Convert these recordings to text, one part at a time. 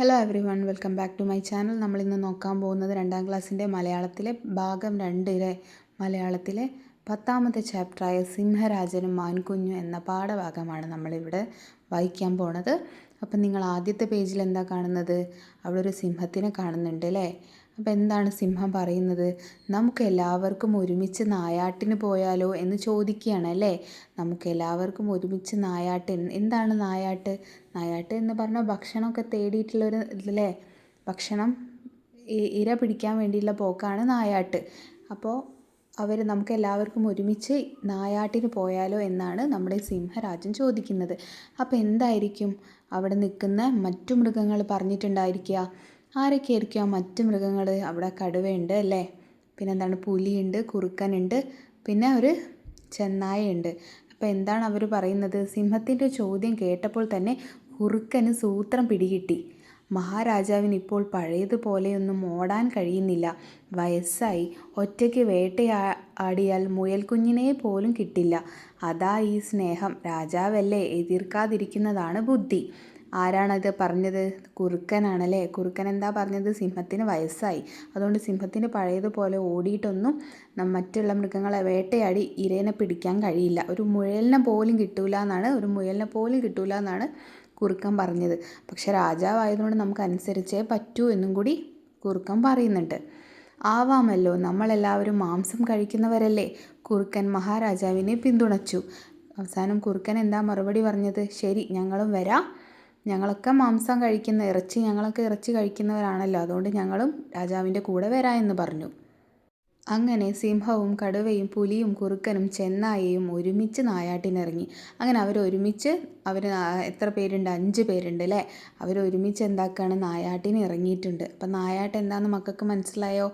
Hello everyone welcome back to my channel നമ്മൾ ഇന്ന് നോക്കാൻ പോകുന്നത് രണ്ടാം ക്ലാസ്സിന്റെ മലയാളത്തിലെ ഭാഗം രണ്ടിലെ മലയാളത്തിലെ പത്താമത്തെ ചാപ്റ്ററായ സിംഹരാജനും മാൻകുഞ്ഞു എന്ന പാഠഭാഗമാണ് നമ്മളിവിടെ വായിക്കാൻ പോണത്. അപ്പം നിങ്ങൾ ആദ്യത്തെ പേജിൽ എന്താ കാണുന്നത്? അവിടെ ഒരു സിംഹത്തിനെ കാണുന്നുണ്ട് അല്ലേ? അപ്പോൾ എന്താണ് സിംഹം പറയുന്നത്? നമുക്ക് എല്ലാവർക്കും ഒരുമിച്ച് നായാട്ടിന് പോയാലോ? എന്ന് ചോദിക്കുകയാണ് അല്ലേ? നമുക്ക് എല്ലാവർക്കും ഒരുമിച്ച് നായാട്ട്. എന്താണ് നായാട്ട്? നായാട്ട് എന്ന് പറഞ്ഞാൽ ഭക്ഷണമൊക്കെ തേടിയിട്ടുള്ളൊരു ഇതല്ലേ? ഭക്ഷണം ഇര പിടിക്കാൻ വേണ്ടിയുള്ള പോക്കാണ് നായാട്ട്. അപ്പോൾ അവർ നമുക്ക് എല്ലാവർക്കും ഒരുമിച്ച് നായാട്ടിന് പോയാലോ? എന്നാണ് നമ്മുടെ സിംഹരാജൻ ചോദിക്കുന്നത്. അപ്പോൾ എന്തായിരിക്കും? അവിടെ നിൽക്കുന്ന മറ്റു മൃഗങ്ങൾ പറഞ്ഞിട്ടുണ്ടായിരിക്കുക. ആരൊക്കെയായിരിക്കും ആ മറ്റ് മൃഗങ്ങൾ അവിടെ കടുവയുണ്ട് അല്ലേ? പിന്നെ എന്താണ്? പുലിയുണ്ട് കുറുക്കനുണ്ട് പിന്നെ ഒരു ചെന്നായയുണ്ട് അപ്പോൾ എന്താണ് അവർ പറയുന്നത്? സിംഹത്തിന്റെ ചോദ്യം കേട്ടപ്പോൾ തന്നെ കുറുക്കന് സൂത്രം പിടികിട്ടി. മഹാരാജാവിന് ഇപ്പോൾ പഴയതുപോലെയൊന്നും ഓടാൻ കഴിയുന്നില്ല. വയസ്സായി. ഒറ്റയ്ക്ക് വേട്ടയാ ആടിയാൽ മുയൽക്കുഞ്ഞിനെ പോലും കിട്ടില്ല. അതാ ഈ സ്നേഹം. രാജാവല്ലേ എതിർക്കാതിരിക്കുന്നതാണ് ബുദ്ധി. ആരാണത് പറഞ്ഞത്? കുറുക്കനാണല്ലേ? കുറുക്കൻ എന്താ പറഞ്ഞത്? സിംഹത്തിന് വയസ്സായി. അതുകൊണ്ട് സിംഹത്തിന് പഴയതുപോലെ ഓടിയിട്ടൊന്നും മറ്റുള്ള മൃഗങ്ങളെ വേട്ടയാടി ഇരേനെ പിടിക്കാൻ കഴിയില്ല. ഒരു മുയലിനെ പോലും കിട്ടൂല എന്നാണ് ഒരു മുയലിനെ പോലും കിട്ടൂല എന്നാണ് കുറുക്കൻ പറഞ്ഞത്. പക്ഷെ രാജാവായതുകൊണ്ട് നമുക്ക് അനുസരിച്ചേ പറ്റൂ എന്നും കൂടി കുറുക്കൻ പറയുന്നുണ്ട്. ആവാമല്ലോ നമ്മളെല്ലാവരും മാംസം കഴിക്കുന്നവരല്ലേ? കുറുക്കൻ മഹാരാജാവിനെ പിന്തുണച്ചു. അവസാനം കുറുക്കൻ എന്താ മറുപടി പറഞ്ഞത്? ശരി ഞങ്ങളും വരാം. ഞങ്ങളൊക്കെ മാംസം കഴിക്കുന്ന ഇറച്ചി ഞങ്ങളൊക്കെ ഇറച്ചി കഴിക്കുന്നവരാണല്ലോ. അതുകൊണ്ട് ഞങ്ങളും രാജാവിന്റെ കൂടെ വരാം എന്ന് പറഞ്ഞു. അങ്ങനെ സിംഹവും കടുവയും പുലിയും കുറുക്കനും ചെന്നായയും ഒരുമിച്ച് നായാട്ടിനിറങ്ങി. അങ്ങനെ അവരൊരുമിച്ച് അവർ എത്ര പേരുണ്ട്? അഞ്ച് പേരുണ്ട് അല്ലേ? അവരൊരുമിച്ച് എന്താക്കുകയാണ് നായാട്ടിന് ഇറങ്ങിയിട്ടുണ്ട് അപ്പം നായാട്ട് എന്താണെന്ന് മക്കൾക്ക് മനസ്സിലായോ?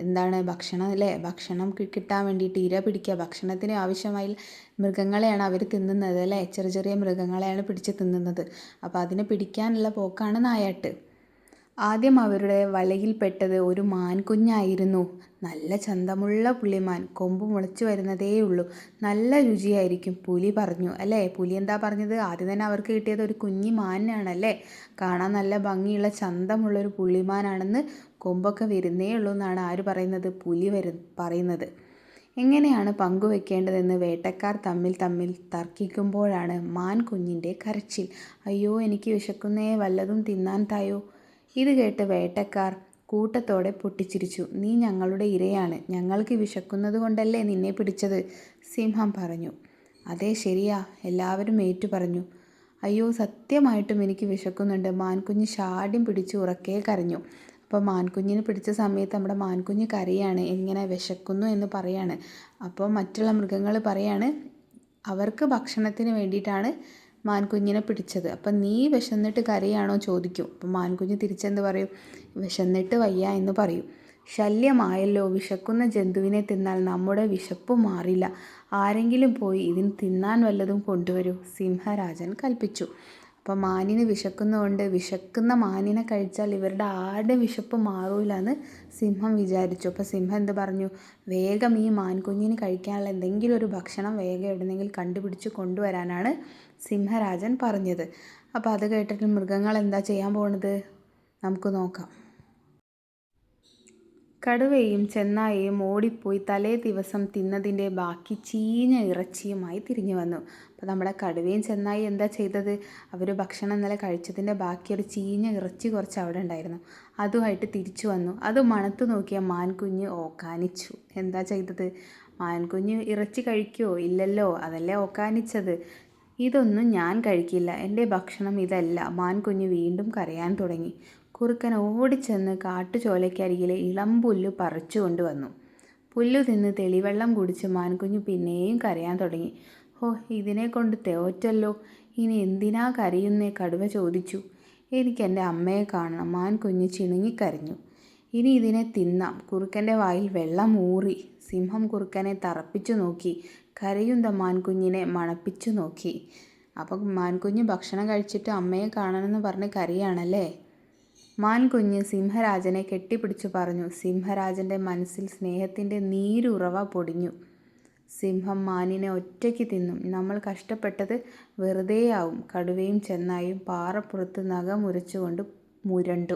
എന്താണ് ഭക്ഷണം അല്ലേ? ഭക്ഷണം കിട്ടാൻ വേണ്ടിയിട്ട് ഇര പിടിക്കുക. ഭക്ഷണത്തിന് ആവശ്യമായി മൃഗങ്ങളെയാണ് അവർ തിന്നുന്നത് അല്ലേ? ചെറിയ ചെറിയ മൃഗങ്ങളെയാണ് പിടിച്ച് തിന്നുന്നത്. അപ്പോൾ അതിനെ പിടിക്കാനുള്ള പോക്കാണ് നായാട്ട്. ആദ്യം അവരുടെ വലയിൽപ്പെട്ടത് ഒരു മാൻകുഞ്ഞായിരുന്നു. നല്ല ചന്തമുള്ള പുള്ളിമാൻ. കൊമ്പ് മുളച്ചു വരുന്നതേയുള്ളൂ. നല്ല രുചിയായിരിക്കും. പുലി പറഞ്ഞു. അല്ലേ? പുലി എന്താ പറഞ്ഞത്? ആദ്യം തന്നെ അവർക്ക് കിട്ടിയത് ഒരു കുഞ്ഞി മാനാണല്ലേ? കാണാൻ നല്ല ഭംഗിയുള്ള ചന്തമുള്ളൊരു പുള്ളിമാനാണെന്ന് കൊമ്പൊക്കെ വരുന്നേ ഉള്ളൂ എന്നാണ് ആര് പറയുന്നത്? പുലി വരു പറയുന്നത്. എങ്ങനെയാണ് പങ്കുവെക്കേണ്ടതെന്ന് വേട്ടക്കാർ തമ്മിൽ തമ്മിൽ തർക്കിക്കുമ്പോഴാണ് മാൻ കുഞ്ഞിന്റെ കരച്ചിൽ. അയ്യോ എനിക്ക് വിശക്കുന്നേ വല്ലതും തിന്നാൻ തായോ? ഇത് കേട്ട് വേട്ടക്കാർ കൂട്ടത്തോടെ പൊട്ടിച്ചിരിച്ചു. നീ ഞങ്ങളുടെ ഇരയാണ്. ഞങ്ങൾക്ക് വിശക്കുന്നത് കൊണ്ടല്ലേ നിന്നെ പിടിച്ചത്? സിംഹം പറഞ്ഞു. അതെ ശരിയാ. എല്ലാവരും ഏറ്റു പറഞ്ഞു. അയ്യോ സത്യമായിട്ടും എനിക്ക് വിശക്കുന്നുണ്ട്. മാൻകുഞ്ഞ് ഷാഡ്യം പിടിച്ച് ഉറക്കെ കരഞ്ഞു. അപ്പോൾ മാൻകുഞ്ഞിനെ പിടിച്ച സമയത്ത് നമ്മുടെ മാൻകുഞ്ഞ് കരയാണ്. ഇങ്ങനെ വിശക്കുന്നു എന്ന് പറയാണ്. അപ്പോൾ മറ്റുള്ള മൃഗങ്ങൾ പറയാണ് അവർക്ക് ഭക്ഷണത്തിന് വേണ്ടിയിട്ടാണ് മാൻകുഞ്ഞിനെ പിടിച്ചത്. അപ്പം നീ വിശന്നിട്ട് കരയാണോ ചോദിക്കും. അപ്പം മാൻകുഞ്ഞ് തിരിച്ചെന്ത് പറയും? വിശന്നിട്ട് വയ്യ എന്ന് പറയും. ശല്യമായല്ലോ. വിശക്കുന്ന ജന്തുവിനെ തിന്നാൽ നമ്മുടെ വിശപ്പ് മാറില്ല. ആരെങ്കിലും പോയി ഇതിന് തിന്നാൻ വല്ലതും കൊണ്ടുവരൂ. സിംഹരാജൻ കൽപ്പിച്ചു. അപ്പം മാനിന് വിശക്കുന്നതുകൊണ്ട് വിശക്കുന്ന മാനിനെ കഴിച്ചാൽ ഇവരുടെ ആരുടെ വിശപ്പ് മാറൂല എന്ന് സിംഹം വിചാരിച്ചു. അപ്പോൾ സിംഹം എന്ത് പറഞ്ഞു? വേഗം ഈ മാൻകുഞ്ഞിന് കഴിക്കാനുള്ള എന്തെങ്കിലും ഒരു ഭക്ഷണം വേഗം എവിടെന്നെങ്കിലും കണ്ടുപിടിച്ച് കൊണ്ടുവരാനാണ് സിംഹരാജൻ പറഞ്ഞത്. അപ്പോൾ അത് കേട്ടിട്ട് മൃഗങ്ങൾ എന്താ ചെയ്യാൻ പോണത്? നമുക്ക് നോക്കാം. കടുവയും ചെന്നായയും ഓടിപ്പോയി തലേ ദിവസം തിന്നതിന്റെ ബാക്കി ചീഞ്ഞ ഇറച്ചിയുമായി തിരിഞ്ഞു വന്നു. അപ്പോൾ നമ്മുടെ കടുവയും ചെന്നായി എന്താ ചെയ്തത്? അവർ ഭക്ഷണം ഇന്നലെ കഴിച്ചതിന്റെ ബാക്കി ഒരു ചീഞ്ഞ ഇറച്ചി കുറച്ച് അവിടെ ഉണ്ടായിരുന്നു. അതുമായിട്ട് തിരിച്ചു വന്നു. അത് മണത്ത് നോക്കിയ മാൻകുഞ്ഞ് ഓക്കാനിച്ചു. എന്താ ചെയ്തത്? മാൻകുഞ്ഞ് ഇറച്ചി കഴിക്കുമോ ഇല്ലല്ലോ. അതല്ലേ ഓക്കാനിച്ചത്. ഇതൊന്നും ഞാൻ കഴിക്കില്ല. എന്റെ ഭക്ഷണം ഇതല്ല. മാൻകുഞ്ഞ് വീണ്ടും കരയാൻ തുടങ്ങി. കുറുക്കൻ ഓടിച്ചെന്ന് കാട്ടുചോലയ്ക്കരികിലെ ഇളം പുല്ല് പറിച്ചു കൊണ്ടുവന്നു. പുല്ലു തിന്ന് തെളിവെള്ളം കുടിച്ച് മാൻകുഞ്ഞ് പിന്നെയും കരയാൻ തുടങ്ങി. ഹോ ഇതിനെ കൊണ്ട് തേറ്റല്ലോ. ഇനി എന്തിനാ കരയുന്നേ? കടുവ ചോദിച്ചു. എനിക്ക് എന്റെ അമ്മയെ കാണണം. മാൻകുഞ്ഞ് ചിണുങ്ങിക്കരഞ്ഞു. ഇനി ഇതിനെ തിന്നാം. കുറുക്കന്റെ വായിൽ വെള്ളം ഊറി. സിംഹം കുറുക്കനെ തറപ്പിച്ചു നോക്കി. കരയുന്ന മാൻകുഞ്ഞിനെ മണപ്പിച്ചു നോക്കി. അപ്പം മാൻകുഞ്ഞ് ഭക്ഷണം കഴിച്ചിട്ട് അമ്മയെ കാണണമെന്ന് പറഞ്ഞ് കരയാണല്ലേ? മാൻകുഞ്ഞ് സിംഹരാജനെ കെട്ടിപ്പിടിച്ചു പറഞ്ഞു. സിംഹരാജന്റെ മനസ്സിൽ സ്നേഹത്തിന്റെ നീരുറവ പൊടിഞ്ഞു. സിംഹം മാനിനെ ഒറ്റയ്ക്ക് തിന്നും. നമ്മൾ കഷ്ടപ്പെട്ടത് വെറുതെയാവും. കടുവയും ചെന്നായും പാറപ്പുറത്ത് നഖമുരച്ചുകൊണ്ട് മുരണ്ടു.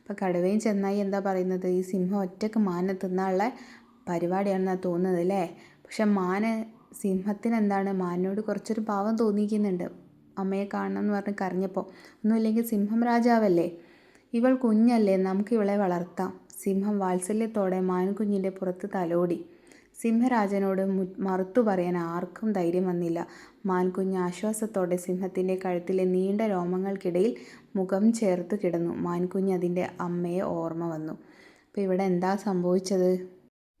അപ്പോൾ കടുവയും ചെന്നായി എന്താ പറയുന്നത്? ഈ സിംഹം ഒറ്റയ്ക്ക് മാനെ തിന്നാനുള്ള പരിപാടിയാണെന്നാണ് തോന്നുന്നത് അല്ലേ? പക്ഷെ മാന് സിംഹത്തിന് എന്താണ് മാനിനോട് കുറച്ചൊരു പാവം തോന്നിക്കുന്നുണ്ട് അമ്മയെ കാണണം എന്ന് പറഞ്ഞ് കരഞ്ഞപ്പോൾ. ഒന്നുമില്ലെങ്കിൽ സിംഹം രാജാവല്ലേ? ഇവൾ കുഞ്ഞല്ലേ? നമുക്ക് ഇവളെ വളർത്താം. സിംഹം വാത്സല്യത്തോടെ മാൻകുഞ്ഞിന്റെ പുറത്ത് തലോടി. സിംഹരാജനോട് മറുത്തു പറയാൻ ആർക്കും ധൈര്യം വന്നില്ല. മാൻകുഞ്ഞ് ആശ്വാസത്തോടെ സിംഹത്തിന്റെ കഴുത്തിലെ നീണ്ട രോമങ്ങൾക്കിടയിൽ മുഖം ചേർത്ത് കിടന്നു. മാൻകുഞ്ഞ് അതിന്റെ അമ്മയെ ഓർമ്മ വന്നു. അപ്പോൾ ഇവിടെ എന്താ സംഭവിച്ചത്?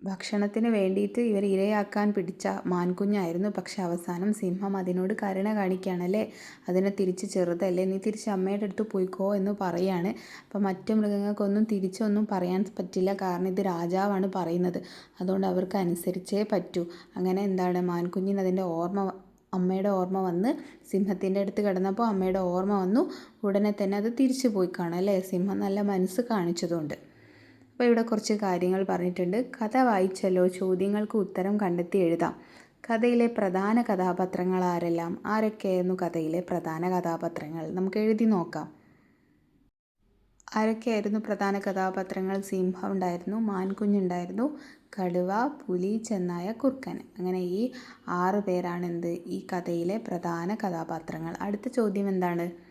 ഭക്ഷണത്തിന് വേണ്ടിയിട്ട് ഇവർ ഇരയാക്കാൻ പിടിച്ച മാൻകുഞ്ഞായിരുന്നു. പക്ഷെ അവസാനം സിംഹം അതിനോട് കരുണ കാണിക്കുകയാണല്ലേ? അതിനെ തിരിച്ച് ചെറുതല്ലേ? നീ തിരിച്ച് അമ്മയുടെ അടുത്ത് പോയിക്കോ എന്ന് പറയാണ്. അപ്പം മറ്റു മൃഗങ്ങൾക്കൊന്നും തിരിച്ചൊന്നും പറയാൻ പറ്റില്ല. കാരണം ഇത് രാജാവാണ് പറയുന്നത്. അതുകൊണ്ട് അവർക്ക് അനുസരിച്ചേ പറ്റൂ. അങ്ങനെ എന്താണ്? മാൻകുഞ്ഞിന് അതിന്റെ ഓർമ്മ അമ്മയുടെ ഓർമ്മ വന്ന് സിംഹത്തിന്റെ അടുത്ത് കിടന്നപ്പോൾ അമ്മയുടെ ഓർമ്മ വന്നു. ഉടനെ തന്നെ അത് തിരിച്ചു പോയി കാണാം അല്ലേ? സിംഹം നല്ല മനസ്സ് കാണിച്ചതുകൊണ്ട്. അപ്പോൾ ഇവിടെ കുറച്ച് കാര്യങ്ങൾ പറഞ്ഞിട്ടുണ്ട്. കഥ വായിച്ചല്ലോ ചോദ്യങ്ങൾക്ക് ഉത്തരം കണ്ടെത്തി എഴുതാം. കഥയിലെ പ്രധാന കഥാപാത്രങ്ങൾ ആരെല്ലാം? ആരൊക്കെയായിരുന്നു കഥയിലെ പ്രധാന കഥാപാത്രങ്ങൾ? നമുക്ക് എഴുതി നോക്കാം. ആരൊക്കെയായിരുന്നു പ്രധാന കഥാപാത്രങ്ങൾ? സിംഹം ഉണ്ടായിരുന്നു മാൻകുഞ്ഞുണ്ടായിരുന്നു കടുവ പുലി ചെന്നായ കുർക്കൻ അങ്ങനെ ഈ ആറ് പേരാണ് എന്ത്? ഈ കഥയിലെ പ്രധാന കഥാപാത്രങ്ങൾ. അടുത്ത ചോദ്യം എന്താണ്?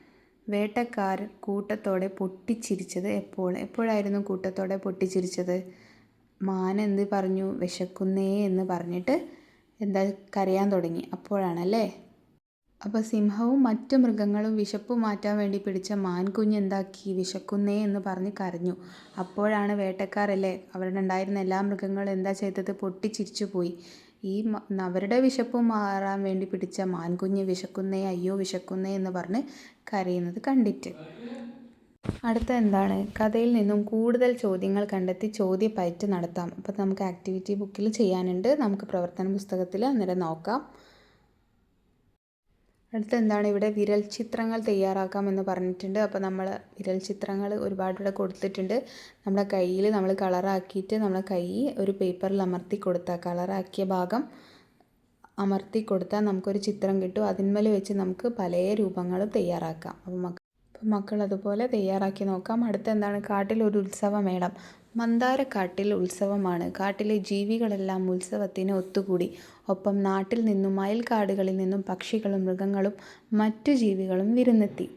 വേട്ടക്കാർ കൂട്ടത്തോടെ പൊട്ടിച്ചിരിച്ചത് എപ്പോൾ? എപ്പോഴായിരുന്നു കൂട്ടത്തോടെ പൊട്ടിച്ചിരിച്ചത്? മാൻ എന്ത് പറഞ്ഞു? വിശക്കുന്നേ എന്ന് പറഞ്ഞിട്ട് എന്താ കരയാൻ തുടങ്ങി. അപ്പോഴാണല്ലേ? അപ്പോൾ സിംഹവും മറ്റു മൃഗങ്ങളും വിശപ്പ് മാറ്റാൻ വേണ്ടി പിടിച്ച മാൻകുഞ്ഞ് എന്താക്കി? വിശക്കുന്നേ എന്ന് പറഞ്ഞ് കരഞ്ഞു. അപ്പോഴാണ് വേട്ടക്കാരല്ലേ? അവരുടെ ഉണ്ടായിരുന്ന എല്ലാ മൃഗങ്ങളും എന്താ ചെയ്തത്? പൊട്ടിച്ചിരിച്ചു പോയി ഈ അവരുടെ വിശപ്പ് മാറാൻ വേണ്ടി പിടിച്ച മാൻകുഞ്ഞ് വിശക്കുന്നേ അയ്യോ വിശക്കുന്നേ എന്ന് പറഞ്ഞ് കരയുന്നത് കണ്ടിട്ട്. അടുത്ത എന്താണ്? കഥയിൽ നിന്നും കൂടുതൽ ചോദ്യങ്ങൾ കണ്ടെത്തി ചോദ്യ പയറ്റ് നടത്താം. അപ്പോൾ നമുക്ക് ആക്ടിവിറ്റി ബുക്കിൽ ചെയ്യാനുണ്ട്. നമുക്ക് പ്രവർത്തന പുസ്തകത്തിൽ അന്നേരം നോക്കാം. അടുത്ത എന്താണ് ഇവിടെ വിരൽ ചിത്രങ്ങൾ തയ്യാറാക്കാം എന്ന് പറഞ്ഞിട്ടുണ്ട്. അപ്പോൾ നമ്മൾ വിരൽ ചിത്രങ്ങൾ ഒരുപാട് ഇവിടെ കൊടുത്തിട്ടുണ്ട്. നമ്മുടെ കയ്യിൽ നമ്മൾ കളറാക്കിയിട്ട് നമ്മുടെ കൈ ഒരു പേപ്പറിൽ അമർത്തി കൊടുത്താൽ കളറാക്കിയ ഭാഗം അമർത്തി കൊടുത്താൽ നമുക്കൊരു ചിത്രം കിട്ടും. അതിന്മേൽ വെച്ച് നമുക്ക് പല രൂപങ്ങളും തയ്യാറാക്കാം. അപ്പോൾ മക്കൾ അപ്പോൾ മക്കൾ അതുപോലെ തയ്യാറാക്കി നോക്കാം. അടുത്ത എന്താണ് കാട്ടിൽ ഒരു ഉത്സവമേളം. മന്ദാരക്കാട്ടിൽ ഉത്സവമാണ്. കാട്ടിലെ ജീവികളെല്ലാം ഉത്സവത്തിന് ഒത്തുകൂടി. ഒപ്പം നാട്ടിൽ നിന്നും അയൽക്കാടുകളിൽ നിന്നും പക്ഷികളും മൃഗങ്ങളും മറ്റു ജീവികളും വിരുന്നെത്തി.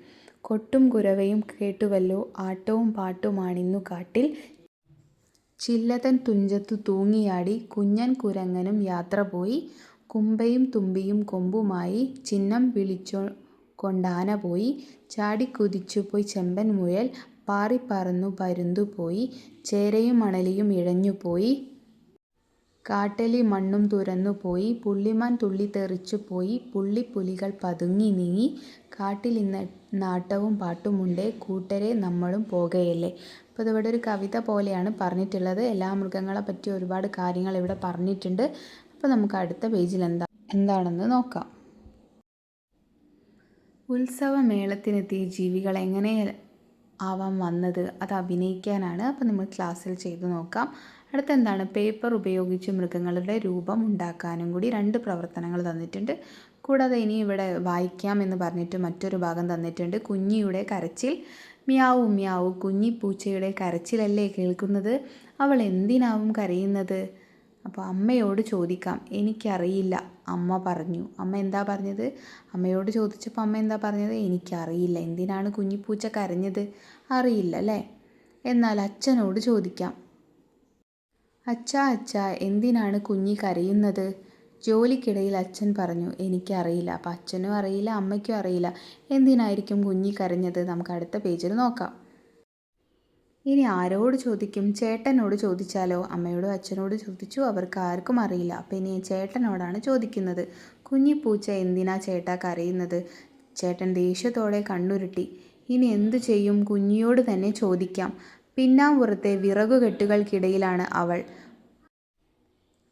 കൊട്ടും കുരവയും കേട്ടുവല്ലോ ആട്ടവും പാട്ടുമാണിന്നു കാട്ടിൽ. ചില്ലതൻ തുഞ്ചത്തു തൂങ്ങിയാടി കുഞ്ഞൻ കുരങ്ങനും യാത്ര പോയി. കുമ്പയും തുമ്പിയും കൊമ്പുമായി ചിഹ്നം വിളിച്ചോ കൊണ്ടാന പോയി. ചാടിക്കുതിച്ചുപോയി ചെമ്പൻ മുയൽ പാറിപ്പറന്നു പരുന്തുപോയി ചേരയും മണലിയും ഇഴഞ്ഞുപോയി കാട്ടെലി മണ്ണും തുരന്നുപോയി പുള്ളിമാൻ തുള്ളിത്തെറിച്ചുപോയി പുള്ളിപ്പുലികൾ പതുങ്ങി നീങ്ങി. കാട്ടിലിന്ന് നാട്ടവും പാട്ടുമുണ്ടേ. കൂട്ടരെ നമ്മളും പോകയല്ലേ. അപ്പോൾ ഇതിവിടെ ഒരു കവിത പോലെയാണ് പറഞ്ഞിട്ടുള്ളത്. എല്ലാ മൃഗങ്ങളെ പറ്റി ഒരുപാട് കാര്യങ്ങൾ ഇവിടെ പറഞ്ഞിട്ടുണ്ട്. അപ്പോൾ നമുക്ക് അടുത്ത പേജിൽ എന്താ എന്താണെന്ന് നോക്കാം. ഉത്സവമേളത്തിനെത്തിയ ജീവികൾ എങ്ങനെ ആവാൻ വന്നത്? അത് അഭിനയിക്കാനാണ്. അപ്പോൾ നമ്മൾ ക്ലാസ്സിൽ ചെയ്തു നോക്കാം. അടുത്ത എന്താണ് പേപ്പർ ഉപയോഗിച്ച് മൃഗങ്ങളുടെ രൂപം ഉണ്ടാക്കാനും കൂടി രണ്ട് പ്രവർത്തനങ്ങൾ തന്നിട്ടുണ്ട്. കൂടാതെ ഇനി ഇവിടെ വായിക്കാം എന്ന് പറഞ്ഞിട്ട് മറ്റൊരു ഭാഗം തന്നിട്ടുണ്ട്. കുഞ്ഞിയുടെ കരച്ചിൽ. മ്യാവു മ്യാവു കുഞ്ഞി പൂച്ചയുടെ കരച്ചിലല്ലേ കേൾക്കുന്നത്? അവൾ എന്തിനാവും കരയുന്നത്? അപ്പോൾ അമ്മയോട് ചോദിക്കാം. എനിക്കറിയില്ല അമ്മ പറഞ്ഞു. അമ്മ എന്താ പറഞ്ഞത്? അമ്മയോട് ചോദിച്ചപ്പോൾ അമ്മ എന്താ പറഞ്ഞത്? എനിക്കറിയില്ല എന്തിനാണ് കുഞ്ഞിപ്പൂച്ച കരഞ്ഞത്? അറിയില്ല അല്ലേ? എന്നാൽ അച്ഛനോട് ചോദിക്കാം. അച്ഛാ അച്ഛാ എന്തിനാണ് കുഞ്ഞി കരയുന്നത്? ജോലിക്കിടയിൽ അച്ഛൻ പറഞ്ഞു എനിക്കറിയില്ല അപ്പം അച്ഛനും അറിയില്ല അമ്മയ്ക്കും അറിയില്ല. എന്തിനായിരിക്കും കുഞ്ഞി കരഞ്ഞത്? നമുക്ക് അടുത്ത പേജിൽ നോക്കാം. ഇനി ആരോട് ചോദിക്കും? ചേട്ടനോട് ചോദിച്ചാലോ? അമ്മയോടും അച്ഛനോട് ചോദിച്ചു? അവർക്ക് ആർക്കും അറിയില്ല. അപ്പം ഇനി ചേട്ടനോടാണ് ചോദിക്കുന്നത്. കുഞ്ഞി കുഞ്ഞിപ്പൂച്ച എന്തിനാ ചേട്ടാ കരയുന്നത്? ചേട്ടൻ ദേഷ്യത്തോടെ കണ്ണുരുട്ടി. ഇനി എന്തു ചെയ്യും? കുഞ്ഞിയോട് തന്നെ ചോദിക്കാം. പിന്നാമ്പുറത്തെ വിറകുകെട്ടുകൾക്കിടയിലാണ് അവൾ.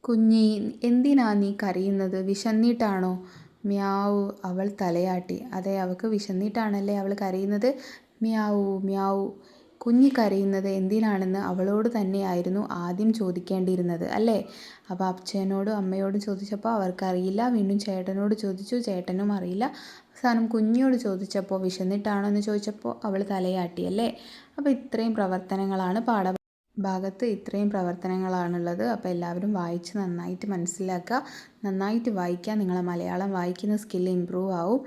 കുഞ്ഞി എന്തിനാ നീ കരയുന്നത്? വിശന്നിട്ടാണോ? മ്യാവു അവൾ തലയാട്ടി. അതെ അവൾക്ക് വിശന്നിട്ടാണല്ലേ അവൾ കരയുന്നത്? മ്യാവു മ്യാവു. കുഞ്ഞി കരയുന്നത് എന്തിനാണെന്ന് അവളോട് തന്നെയായിരുന്നു ആദ്യം ചോദിക്കേണ്ടിയിരുന്നത് അല്ലേ? അപ്പോൾ അച്ഛനോടും അമ്മയോടും ചോദിച്ചപ്പോൾ അവർക്കറിയില്ല വീണ്ടും ചേട്ടനോട് ചോദിച്ചു ചേട്ടനും അറിയില്ല. അവസാനം കുഞ്ഞിയോട് ചോദിച്ചപ്പോൾ വിശന്നിട്ടാണോ എന്ന് ചോദിച്ചപ്പോൾ അവൾ തലയാട്ടിയല്ലേ? അപ്പോൾ ഇത്രയും പ്രവർത്തനങ്ങളാണ് പാഠ ഭാഗത്ത് ഇത്രയും പ്രവർത്തനങ്ങളാണുള്ളത്. അപ്പോൾ എല്ലാവരും വായിച്ച് നന്നായിട്ട് മനസ്സിലാക്കുക. നന്നായിട്ട് വായിക്കുക. നിങ്ങളെ മലയാളം വായിക്കുന്ന സ്കില്ല് ഇമ്പ്രൂവ് ആവും.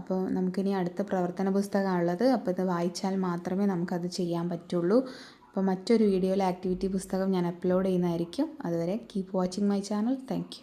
അപ്പോൾ നമുക്കിനി അടുത്ത പ്രവർത്തന പുസ്തകമാണുള്ളത് അപ്പോൾ ഇത് വായിച്ചാൽ മാത്രമേ നമുക്കത് ചെയ്യാൻ പറ്റുള്ളൂ. അപ്പോൾ മറ്റൊരു വീഡിയോയിൽ ആക്ടിവിറ്റി പുസ്തകം ഞാൻ അപ്ലോഡ് ചെയ്യുന്നതായിരിക്കും. അതുവരെ keep watching my channel thank